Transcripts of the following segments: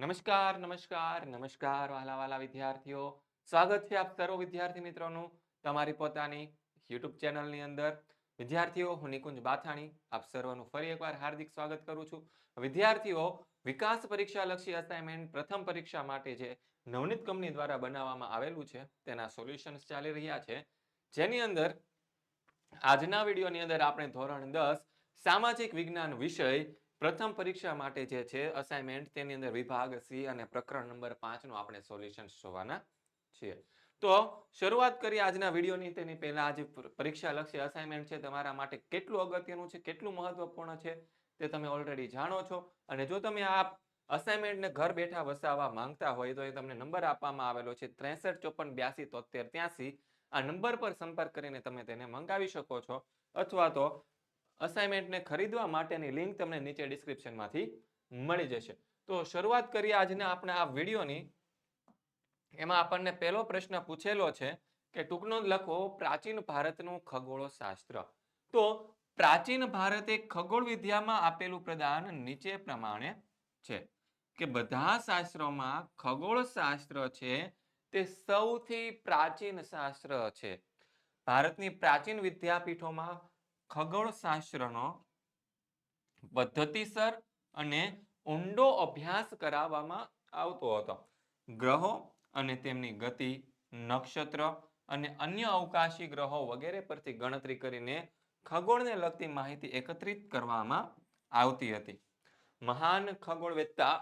નમસ્કાર નમસ્કાર નમસ્કાર વાલા વાલા વિદ્યાર્થીઓ. સ્વાગત છે આપ સર્વ વિદ્યાર્થી મિત્રોનું તમારી પોતાની યુટ્યુબ ચેનલની અંદર. વિદ્યાર્થીઓ, હું નિકુંજ બાથાણી, આપ સર્વનું ફરી એકવાર હાર્દિક સ્વાગત કરું છું. વિદ્યાર્થીઓ, વિકાસ પરીક્ષા લક્ષી અસાઇનમેન્ટ પ્રથમ પરીક્ષા માટે જે નવનીત કંપની દ્વારા બનાવવામાં આવેલું છે, તેના સોલ્યુશન્સ ચાલી રહ્યા છે. જેની અંદર આજના વિડીયોની અંદર આપણે ધોરણ દસ સામાજિક વિજ્ઞાન વિષય પ્રથમ પરીક્ષા માટે જે છે અસાઇનમેન્ટ તેની અંદર વિભાગ સી અને પ્રકરણ નંબર પાંચનું આપણે સોલ્યુશન્સ જોવાના છીએ. તો શરૂઆત કરીએ આજના વિડીયોની. તેની પહેલા આજે પરીક્ષા લક્ષી અસાઇનમેન્ટ છે. તમારા માટે કેટલું અગત્યનું છે, કેટલું મહત્વપૂર્ણ છે, તે તમે ઓલરેડી જાણો છો. અને જો તમે આ અસાઇનમેન્ટને ઘર બેઠા વસાવવા માંગતા હોય, તો એ તમને નંબર આપવામાં આવેલો છે, ત્રેસઠ, ચોપન, બ્યાસી તોતેર ત્યાસી. આ નંબર પર સંપર્ક કરીને તમે તેને મંગાવી શકો છો. અથવા તો અસાઇનમેન્ટને ખરીદવા માટેની લિંક તમને નીચે ડિસ્ક્રિપ્શનમાંથી મળી જશે. તો શરૂઆત કરીએ આજના આપણા આ વિડીયોની. એમાં આપણને પહેલો પ્રશ્ન પૂછેલો છે કે ટૂંકનો લખો, પ્રાચીન ભારતનું ખગોળ શાસ્ત્ર તો પ્રાચીન ભારતે ખગોળ વિદ્યામાં આપેલું પ્રદાન નીચે પ્રમાણે છે કે બધા શાસ્ત્રોમાં ખગોળ શાસ્ત્ર છે તે સૌથી પ્રાચીન શાસ્ત્ર છે. ભારતની પ્રાચીન વિદ્યાપીઠોમાં ખગોળ શાસ્ત્રનો પદ્ધતિસર અને ઊંડો અભ્યાસ કરાવવામાં આવતો હતો. ગ્રહો અને તેમની ગતિ, નક્ષત્ર અને અન્ય અવકાશી ગ્રહો વગેરે પરથી ગણતરી કરીને ખગોળને લગતી માહિતી એકત્રિત કરવામાં આવતી હતી. મહાન ખગોળવેત્તા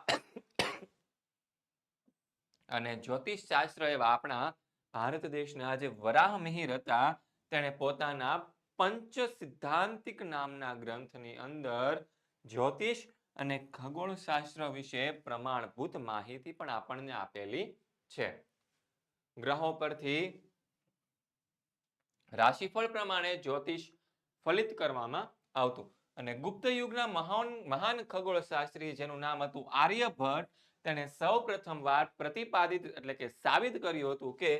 અને જ્યોતિષ શાસ્ત્ર એવા આપણા ભારત દેશના જે વરાહ મિહિર હતા. તેણે પોતાના પંચ સિદ્ધાંતિક નામના ગ્રંથની અંદર જ્યોતિષ અને ખગોળશાસ્ત્ર વિશે પ્રમાણભૂત માહિતી પણ આપણને આપેલી છે. ગ્રહો પરથી રાશિફળ પ્રમાણે જ્યોતિષ ફલિત કરવામાં આવતું. અને ગુપ્ત યુગના મહાન મહાન ખગોળશાસ્ત્રી જેનું નામ હતું આર્યભટ્ટ, તેણે સૌ પ્રથમ વાર પ્રતિપાદિત એટલે કે સાબિત કર્યું હતું કે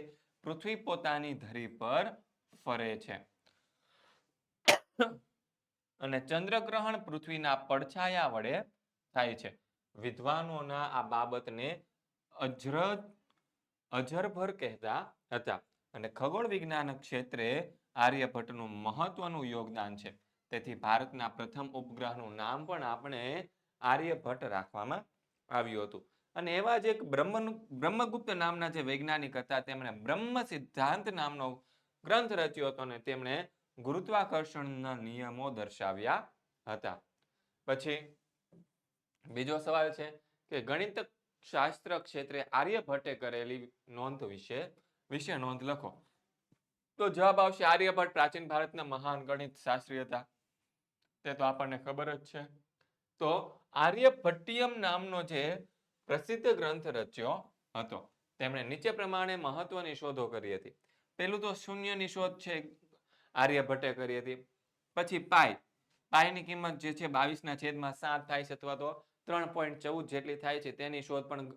પૃથ્વી પોતાની ધરી પર ફરે છે. અને ચંદ્રગ્રહણ પૃથ્વીના પડછાયા વડે થાય છે. વિદ્વાનોના આ બાબતને અજ્ર, અજરભર કહેતા હતા. અને ખગોળ વિજ્ઞાન ક્ષેત્રે આર્યભટ્ટનું મહત્વનું યોગદાન છે. તેથી ભારતના પ્રથમ ઉપગ્રહનું નામ પણ આપણે આર્યભટ્ટ રાખવામાં આવ્યું હતું. અને એવા જ એક બ્રહ્મ બ્રહ્મગુપ્ત નામના જે વૈજ્ઞાનિક હતા, તેમણે બ્રહ્મ સિદ્ધાંત નામનો ગ્રંથ રચ્યો હતો અને તેમણે ગુરુત્વાકર્ષણના નિયમો દર્શાવ્યા હતા. પછી બીજો સવાલ છે કે ગણિત શાસ્ત્ર ક્ષેત્રે આર્યભટ્ટે કરેલી નોંધ વિશે વિશે નોંધ લખો. તો જવાબ આવશે આર્યભટ્ટ પ્રાચીન ભારતના મહાન ગણિત શાસ્ત્રી હતા. તે તો આપણને ખબર જ છે. તો આર્યભટ્ટિયમ નામનો જે પ્રસિદ્ધ ગ્રંથ રચ્યો હતો, તેમણે નીચે પ્રમાણે મહત્વની શોધો કરી હતી. પેલું તો શૂન્યની શોધ છે આર્યભટ્ટે કરી હતી. પછી પાય. પાયની કિંમત જે છે બાવીસના છેદમાં સાત થાય છે અથવા તો ત્રણ પોઈન્ટ ચૌદ જેટલી થાય છે તેની શોધ પણ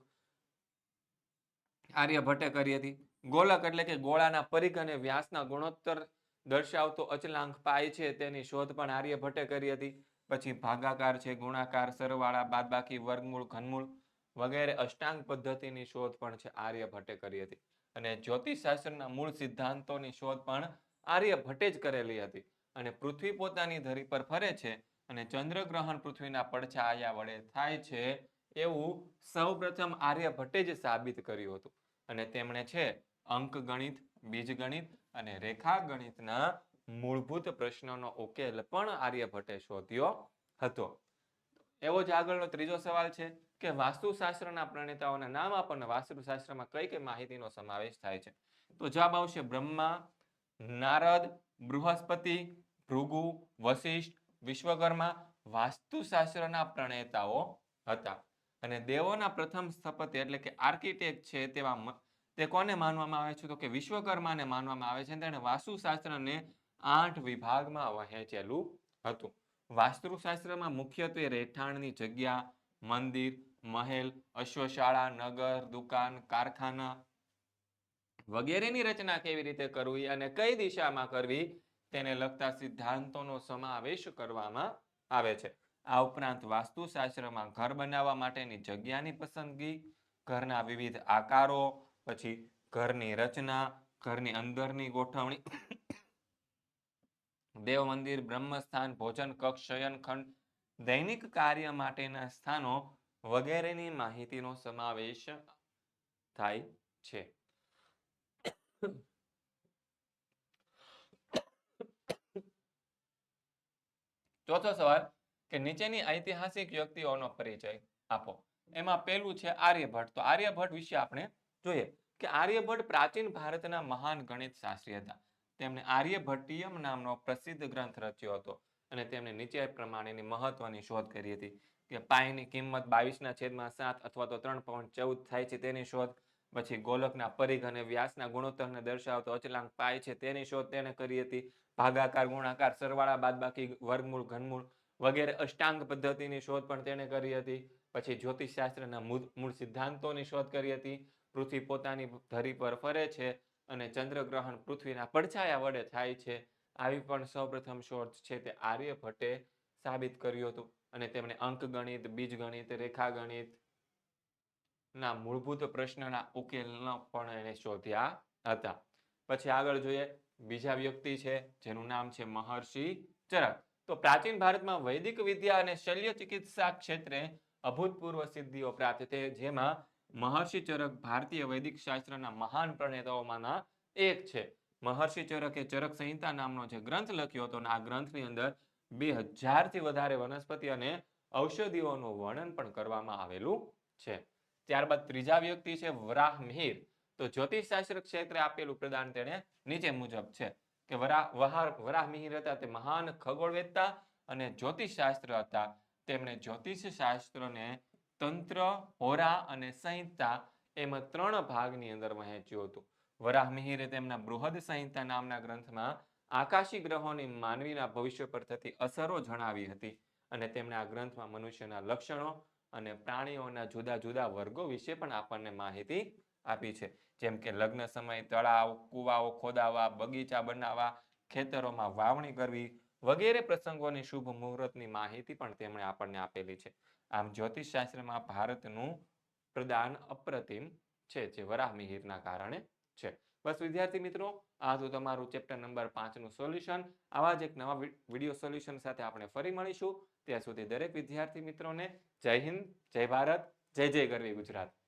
આર્યભટ્ટે કરી હતી. ગોલક એટલે કે ગોળાના પરિઘ અને વ્યાસના ગુણોત્તર દર્શાવતો અચલાંક પાય છે તેની શોધ પણ આર્યભટ્ટે કરી હતી. પછી ભાગાકાર છે, ગુણાકાર, સરવાળા, બાદબાકી, વર્ગમૂળ, ઘનમૂળ વગેરે અષ્ટાંગ પદ્ધતિની શોધ પણ છે આર્યભટ્ટે કરી હતી. અને જ્યોતિષશાસ્ત્રના મૂળ સિદ્ધાંતોની શોધ પણ આર્યભટ્ટે જ કરેલી હતી અને પૃથ્વી પોતાની ધરી પર ફરે છે અને ચંદ્રગ્રહણ પૃથ્વીના પડછાયા વડે થાય છે એવું સૌપ્રથમ આર્યભટ્ટે જ સાબિત કર્યું હતું. અને તેમણે છે અંકગણિત બીજગણિત અને રેખાગણિતના મૂળભૂત પ્રશ્નોનો ઉકેલ પણ આર્યભટ્ટે શોધ્યો હતો. એવો જ આગળનો ત્રીજો સવાલ છે કે વાસ્તુશાસ્ત્રના પ્રણેતાઓના નામ આપણને વાસ્તુશાસ્ત્રમાં કઈ કઈ માહિતીનો સમાવેશ થાય છે? તો જવાબ આવશે બ્રહ્મા નારદ, બૃહસ્પતિ, ભૃગુ વશિષ્ઠ વિશ્વકર્મા, વાસ્તુશાસ્ત્રના પ્રણેતાઓ હતા. અને દેવોના પ્રથમ સ્થપતિ એટલે કે આર્કિટેક્ટ છે તેવા તે કોને માનવામાં આવે છે? તો કે વિશ્વકર્માને માનવામાં આવે છે. તેણે વાસ્તુશાસ્ત્રને આઠ વિભાગમાં વહેંચેલું હતું. વાસ્તુશાસ્ત્રમાં મુખ્યત્વે રહેઠાણની જગ્યા, મંદિર, મહેલ, અશ્વશાળા, નગર, દુકાન, કારખાના વગેરેની રચના કેવી રીતે કરવી અને કઈ દિશામાં કરવી, તેને લગતા સિદ્ધાંતોનો સમાવેશ કરવામાં આવે છે. આ ઉપરાંત વાસ્તુશાસ્ત્રમાં ઘર બનાવવા માટેની જગ્યાની પસંદગી, ઘરના વિવિધ આકારો, પછી ઘરની રચના, ઘરની અંદરની ગોઠવણી, દેવ મંદિર, બ્રહ્મસ્થાન, ભોજન કક્ષ, શયનખંડ, દૈનિક કાર્ય માટેના સ્થાનો વગેરેની માહિતીનો સમાવેશ થાય છે. ચોથો સવાલ કે નીચેની ઐતિહાસિક વ્યક્તિઓનો પરિચય આપો. એમાં પહેલું છે આર્યભટ્ટ. તો આર્યભટ્ટ વિશે આપણે જોઈએ કે આર્યભટ્ટ પ્રાચીન ભારતના મહાન ગણિત શાસ્ત્રી હતા. તેમણે આર્યભટ્ટિયમ નામનો પ્રસિદ્ધ ગ્રંથ રચ્યો હતો અને તેમણે નીચે પ્રમાણેની મહત્વની શોધ કરી હતી કે પાયની કિંમત બાવીસના છેદમાં સાત અથવા તો ત્રણ પોઈન્ટ ચૌદ થાય છે તેની શોધ. પછી ગોલકના પરિઘ અને વ્યાસના ગુણોત્તરને દર્શાવતો અચલાંક પાય છે. તેની શોધ તેણે કરી હતી. ભાગાકાર, ગુણાકાર, સરવાળા, બાદબાકી, વર્ગમૂળ, ઘનમૂળ વગેરે અષ્ટાંગ પદ્ધતિની શોધ પણ તેણે કરી હતી. પછી જ્યોતિષશાસ્ત્રના મૂળ મૂળ સિદ્ધાંતોની શોધ કરી હતી. પૃથ્વી પોતાની ધરી પર ફરે છે અને ચંદ્રગ્રહણ પૃથ્વીના પડછાયા વડે થાય છે. આવી પણ સૌપ્રથમ શોધ છે તે આર્યભટ્ટે સાબિત કર્યું હતું અને તેમણે અંકગણિત, બીજગણિત, રેખાગણિત ના, મૂળભૂત પ્રશ્નના ઉકેલનો પણ એને શોધ્યા હતા. પછી આગળ જોઈએ, બીજા વ્યક્તિ છે, જેનું નામ છે મહર્ષિ ચરક તો પ્રાચીન ભારતમાં વૈદિક વિદ્યા અને શલ્ય ચિકિત્સા ક્ષેત્રે અભૂતપૂર્વ સિદ્ધિઓ પ્રાપ્ત થઈ, જેમાં મહર્ષિ ચરક ભારતીય વૈદિક શાસ્ત્રના મહાન પ્રણેતાઓમાંના એક છે. મહર્ષિ ચરકે ચરક સંહિતા નામનો જે ગ્રંથ લખ્યો હતો આ ગ્રંથની અંદર બે હજારથી વધારે વનસ્પતિ અને ઔષધિઓનું વર્ણન પણ કરવામાં આવેલું છે. ત્યારબાદ ત્રીજા વ્યક્તિ છે વરાહ મિહિર. તો જ્યોતિષશાસ્ત્ર ક્ષેત્રે આપેલું પ્રદાન તેણે નીચે મુજબ છે કે વરાહ મિહિર હતા, તે મહાન ખગોળવેત્તા અને જ્યોતિષશાસ્ત્ર હતા. તેમણે જ્યોતિષ શાસ્ત્રને તંત્ર, હોરા અને સંહિતા એમ ત્રણ ભાગની અંદર વહેંચ્યું હતું. વરાહ મિહિરે તેમના બૃહદ સંહિતા નામના ગ્રંથમાં આકાશી ગ્રહોની માનવીના ભવિષ્ય પર થતી અસરો જણાવી હતી અને તેમણે આ ગ્રંથમાં મનુષ્યના લક્ષણો અને પ્રાણીઓના જુદા જુદા વર્ગો વિશે પણ આપણને માહિતી આપી છે. જેમ કે લગ્ન સમય તળાવ, કુવાઓ ખોદાવા, બગીચા બનાવવા, ખેતરોમાં વાવણી કરવી વગેરે પ્રસંગોની શુભ મુહૂર્તની માહિતી પણ તેમણે આપણને આપેલી છે. આમ જ્યોતિષશાસ્ત્રમાં ભારતનું પ્રદાન અપ્રતિમ છે, જે વરાહ મિહિરના કારણે છે. બસ વિદ્યાર્થી મિત્રો આ હતું તમારું ચેપ્ટર નંબર પાંચનું સોલ્યુશન આવા જ એક નવા વીડિયો સોલ્યુશન સાથે આપણે ફરી મળીશું. ત્યાં સુધી દરેક વિદ્યાર્થી મિત્રોને જય હિન્દ, જય ભારત, જય જય ગરવી ગુજરાત.